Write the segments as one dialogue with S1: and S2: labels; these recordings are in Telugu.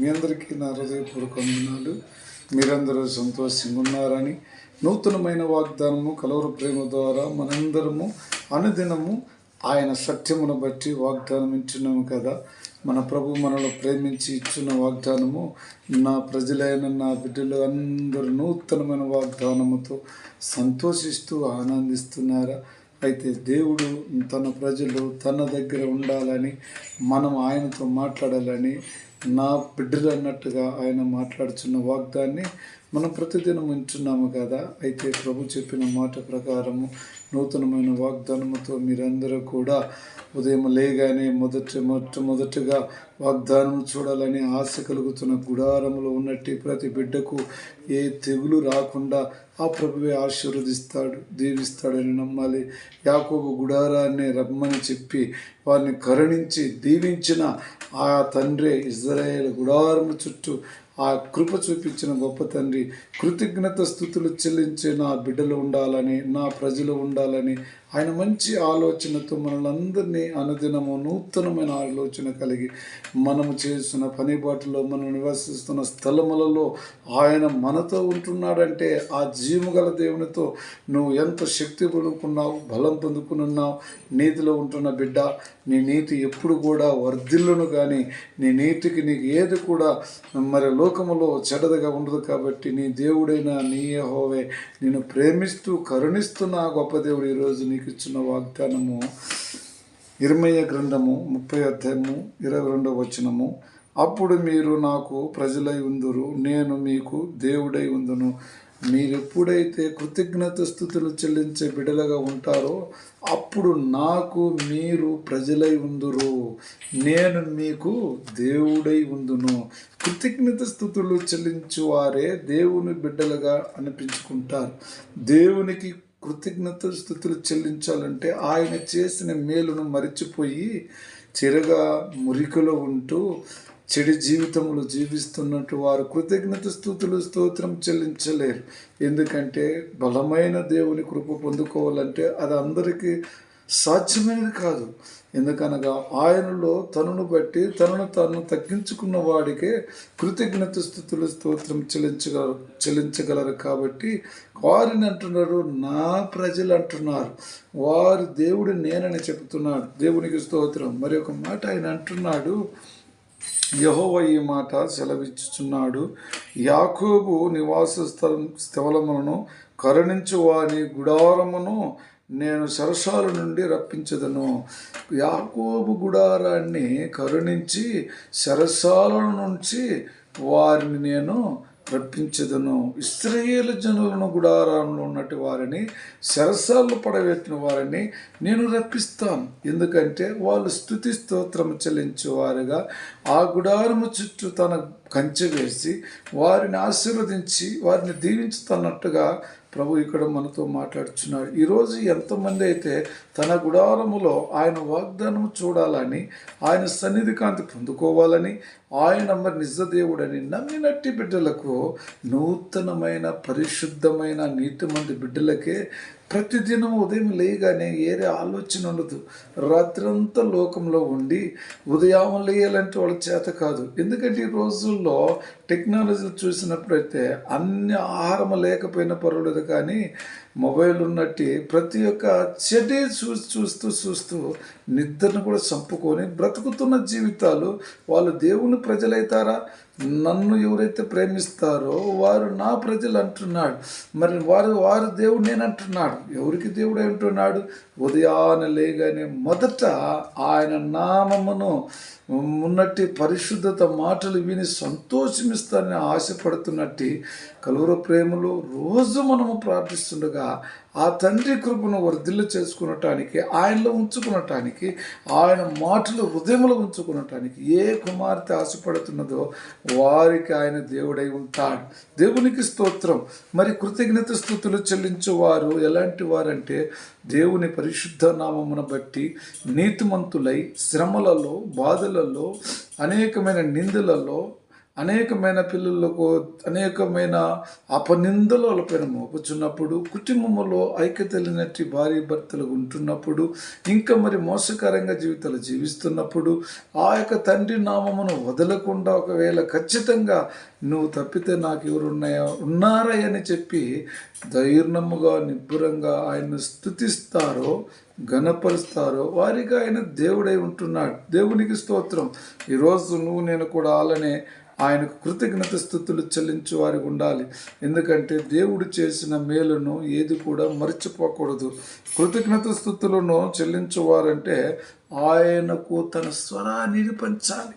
S1: మీ అందరికీ నా హృదయపూర్వక వందనాలు. మీరందరూ సంతోషంగా ఉన్నారని నూతనమైన వాగ్దానము కలవర ప్రేమ ద్వారా మనందరము అనుదినము ఆయన సత్యమును బట్టి వాగ్దానం ఇచ్చున్నాము కదా. మన ప్రభు మనలో ప్రేమించి ఇచ్చిన వాగ్దానము నా ప్రజలైన నా బిడ్డలు అందరూ నూతనమైన వాగ్దానముతో సంతోషిస్తూ ఆనందిస్తున్నారా? అయితే దేవుడు తన ప్రజలు తన దగ్గర ఉండాలని మనం ఆయనతో మాట్లాడాలని నా బిడ్డలు అన్నట్టుగా ఆయన మాట్లాడుచున్న వాగ్దాన్ని మనం ప్రతిదినం వింటున్నాము కదా. అయితే ప్రభు చెప్పిన మాట ప్రకారము నూతనమైన వాగ్దానముతో మీరందరూ కూడా ఉదయం లేగానే మొదట మొట్టమొదటిగా వాగ్దానం చూడాలని ఆశ కలుగుతున్న గుడారంలో ఉన్నట్టు ప్రతి బిడ్డకు ఏ తెగులు రాకుండా ఆ ప్రభువే ఆశీర్వదిస్తాడు దీవిస్తాడని నమ్మాలి. యాకోబు గుడారాన్ని రమ్మని చెప్పి వారిని కరుణించి దీవించిన ఆ తండ్రి ఇజ్రాయేల్ గుడారము చుట్టూ ఆ కృప చూపించిన గొప్ప తండ్రి కృతజ్ఞత స్థుతులు చెల్లించే నా బిడ్డలు ఉండాలని నా ప్రజలు ఉండాలని ఆయన మంచి ఆలోచనతో మనలందరినీ అనుదినము నూతనమైన ఆలోచన కలిగి మనము చేస్తున్న పనిబాటులో మనం నివసిస్తున్న స్థలములలో ఆయన మనతో ఉంటున్నాడంటే ఆ జీవగల దేవునితో నువ్వు ఎంత శక్తి పొందుకున్నావు బలం పొందుకున్నావు నీతిలో ఉంటున్న బిడ్డ నీ నీతి ఎప్పుడు కూడా వర్ధిల్లును కానీ నీ నీతికి నీకు ఏది కూడా మరి లోకములో చెడదగా ఉండదు కాబట్టి నీ దేవుడైన నీ హోవే నేను ప్రేమిస్తూ కరుణిస్తున్న గొప్ప దేవుడు ఈరోజు నీకు ఇచ్చిన వాగ్దానము ఇరమయ్య గ్రంథము ముప్పై అధ్యాయము ఇరవై రెండవ వచనము. అప్పుడు మీరు నాకు ప్రజలై ఉందురు నేను మీకు దేవుడై ఉందును. మీరు ఎప్పుడైతే కృతజ్ఞత స్థుతులు చెల్లించే బిడలగా ఉంటారో అప్పుడు నాకు మీరు ప్రజలై ఉందురు నేను మీకు దేవుడై ఉందును. కృతజ్ఞత స్థుతులు చెల్లించు వారే దేవుని బిడ్డలుగా అనిపించుకుంటారు. దేవునికి కృతజ్ఞత స్థుతులు చెల్లించాలంటే ఆయన చేసిన మేలును మరిచిపోయి చిరగా మురికలో ఉంటూ చెడు జీవితములు జీవిస్తున్నట్టు వారు కృతజ్ఞత స్థుతులు స్తోత్రం చెల్లించలేరు. ఎందుకంటే బలమైన దేవుని కృప పొందుకోవాలంటే అది అందరికీ సాధ్యమైనది కాదు. ఎందుకనగా ఆయనలో తనను బట్టి తనను తాను తగ్గించుకున్న వాడికే కృతజ్ఞత స్థుతులు స్తోత్రం చెల్లించగల చెల్లించగలరు కాబట్టి వారిని అంటున్నారు నా ప్రజలు అంటున్నారు వారు దేవుడు నేనని చెప్తున్నాడు దేవునికి స్తోత్రం. మరి ఒక మాట ఆయన అంటున్నాడు. యహోవ ఈ మాట సెలవిచ్చుచున్నాడు. యాకోబు నివాస స్థలం స్థలములను కరుణించు వాని గుడారమును నేను సరసాల నుండి రప్పించదను. యాకోబు గుడారాన్ని కరుణించి సరసాల నుంచి వారిని నేను రప్పించదను. ఇస్రాయేల్ జనులను గుడారంలో ఉన్నటి వారిని శరసాలు పడవేసిన వారిని నేను రప్పిస్తాను ఎందుకంటే వాళ్ళు స్థుతి స్తోత్రం చెల్లించేవారుగా ఆ గుడారము చుట్టూ తన కంచె వేసి వారిని ఆశీర్వదించి వారిని దీవించుతున్నట్టుగా ప్రభు ఇక్కడ మనతో మాట్లాడుచున్నాడు. ఈరోజు ఎంతమంది అయితే తన గుడారములో ఆయన వాగ్దానం చూడాలని ఆయన సన్నిధి కాంతి పొందుకోవాలని ఆయన మరి నిజదేవుడని నమ్మినట్టి బిడ్డలకు నూతనమైన పరిశుద్ధమైన నీతిమంది బిడ్డలకే ప్రతిదినం ఉదయం లేయగానే ఏరే ఆలోచన ఉండదు. రాత్రంతా లోకంలో ఉండి ఉదయం లేయాలంటే వాళ్ళ చేత కాదు. ఎందుకంటే ఈ రోజుల్లో టెక్నాలజీ చూసినప్పుడైతే అన్ని ఆహారం లేకపోయినా పర్వాలేదు కానీ మొబైల్ ఉన్నట్టు ప్రతి ఒక్క చెడే చూసి చూస్తూ చూస్తూ నిద్రను కూడా చంపుకొని బ్రతుకుతున్న జీవితాలు వాళ్ళు దేవుని ప్రజలైతారా? నన్ను ఎవరైతే ప్రేమిస్తారో వారు నా ప్రజలు అంటున్నాడు. మరి వారు వారు దేవుడు నేనంటున్నాడు ఎవరికి దేవుడు అంటున్నాడు? ఉదయాన లేగానే మొదట ఆయన నామమును ఉన్నట్టి పరిశుద్ధత మాటలు విని సంతోషమిస్తారని ఆశపడుతున్నట్టు కలువర ప్రేమలో రోజు మనము ప్రార్థిస్తుండగా ఆ తండ్రి కృపను వర్ధిల్లు చేసుకునటానికి ఆయనలో ఉంచుకునటానికి ఆయన మాటలు హృదయంలో ఉంచుకునటానికి ఏ కుమార్తె ఆశపడుతున్నదో వారికి ఆయన దేవుడై ఉంటాడు. దేవునికి స్తోత్రం. మరి కృతజ్ఞత స్థుతులు చెల్లించేవారు ఎలాంటి వారంటే దేవుని పరిశుద్ధ నామమును బట్టి నీతిమంతులై శ్రమలలో బాధలలో అనేకమైన నిందలలో అనేకమైన పిల్లలకు అనేకమైన అపనిందలు వాళ్ళపైన మోపుచున్నప్పుడు కుటుంబంలో ఐక్యత లేనట్టి భార్య భర్తలు ఉంటున్నప్పుడు ఇంకా మరి మోసకరంగా జీవితాలు జీవిస్తున్నప్పుడు ఆ యొక్క తండ్రి నామమును వదలకుండా ఒకవేళ ఖచ్చితంగా నువ్వు తప్పితే నాకు ఎవరు ఉన్నాయో అని చెప్పి ధైర్యముగా నిబ్బురంగా ఆయన్ను స్థుతిస్తారో ఘనపరుస్తారో వారికి ఆయన దేవుడై ఉంటున్నాడు. దేవునికి స్తోత్రం. ఈరోజు నువ్వు నేను కూడా అలానే ఆయనకు కృతజ్ఞత స్థుతులు చెల్లించు వారికి ఉండాలి. ఎందుకంటే దేవుడు చేసిన మేలును ఏది కూడా మర్చిపోకూడదు. కృతజ్ఞత స్థుతులను చెల్లించువారంటే ఆయనకు తన స్వరాన్ని పంచాలి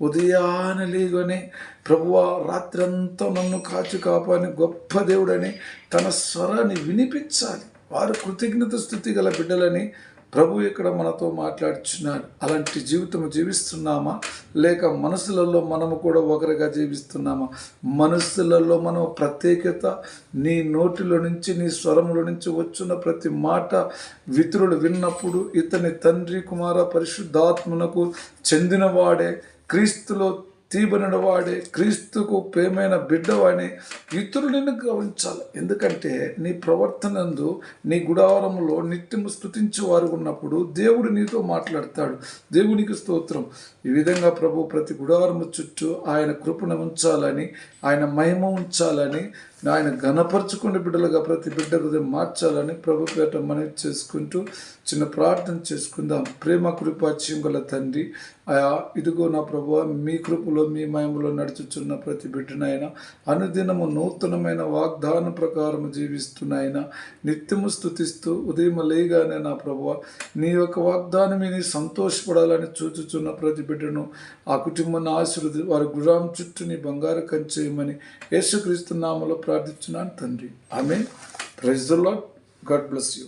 S1: ఉదయాన లేగని ప్రభువ రాత్రంతా నన్ను కాచు కాపాని గొప్ప దేవుడని తన స్వరాన్ని వినిపించాలి. వారు కృతజ్ఞత స్థుతి గల బిడ్డలని ప్రభు ఇక్కడ మనతో మాట్లాడుచున్నాడు. అలాంటి జీవితం జీవిస్తున్నామా? లేక మనసులలో మనము కూడా ఒకరిగా జీవిస్తున్నామా? మనసులలో మనం ప్రత్యేకత నీ నోటిలో నుంచి నీ స్వరంలో నుంచి వచ్చిన ప్రతి మాట వితురులు విన్నప్పుడు ఇతని తండ్రి కుమార పరిశుద్ధాత్మనకు చెందినవాడే క్రీస్తులో తీబడినవాడే క్రీస్తుకు ప్రేమైన బిడ్డవాడిని ఇతరులను గమనించాలి ఎందుకంటే నీ ప్రవర్తనందు నీ గుడారంలో నిత్యము స్థుతించే వారు ఉన్నప్పుడు దేవుడు నీతో మాట్లాడతాడు. దేవునికి స్తోత్రం. ఈ విధంగా ప్రభు ప్రతి గుడారము చుట్టూ ఆయన కృపణ ఉంచాలని ఆయన మహిమ ఉంచాలని ఆయన ఘనపరచుకునే బిడ్డలుగా ప్రతి బిడ్డ హృదయం మార్చాలని ప్రభు పేట మనవి చేసుకుంటూ చిన్న ప్రార్థన చేసుకుందాం. ప్రేమ కృపాచ్యం గల తండ్రి ఆయా ఇదిగో నా ప్రభు మీ కృపలో మీ మహిమలో నడుచుచున్న ప్రతి బిడ్డనైనా అనుదినము నూతనమైన వాగ్దాన ప్రకారం జీవిస్తున్నాయన నిత్యము స్థుతిస్తూ ఉదయం లేగానే నా ప్రభు నీ యొక్క వాగ్దానం మీద సంతోషపడాలని చూచుచున్న ప్రతి బిడ్డను ఆ కుటుంబాన్ని ఆశీర్వది వారి గురాం చుట్టూ నీ బంగారు కంచేయమని యేసుక్రీస్తు నామలో ప్రార్థిస్తున్నాను తండ్రి. Amen praise the lord God bless you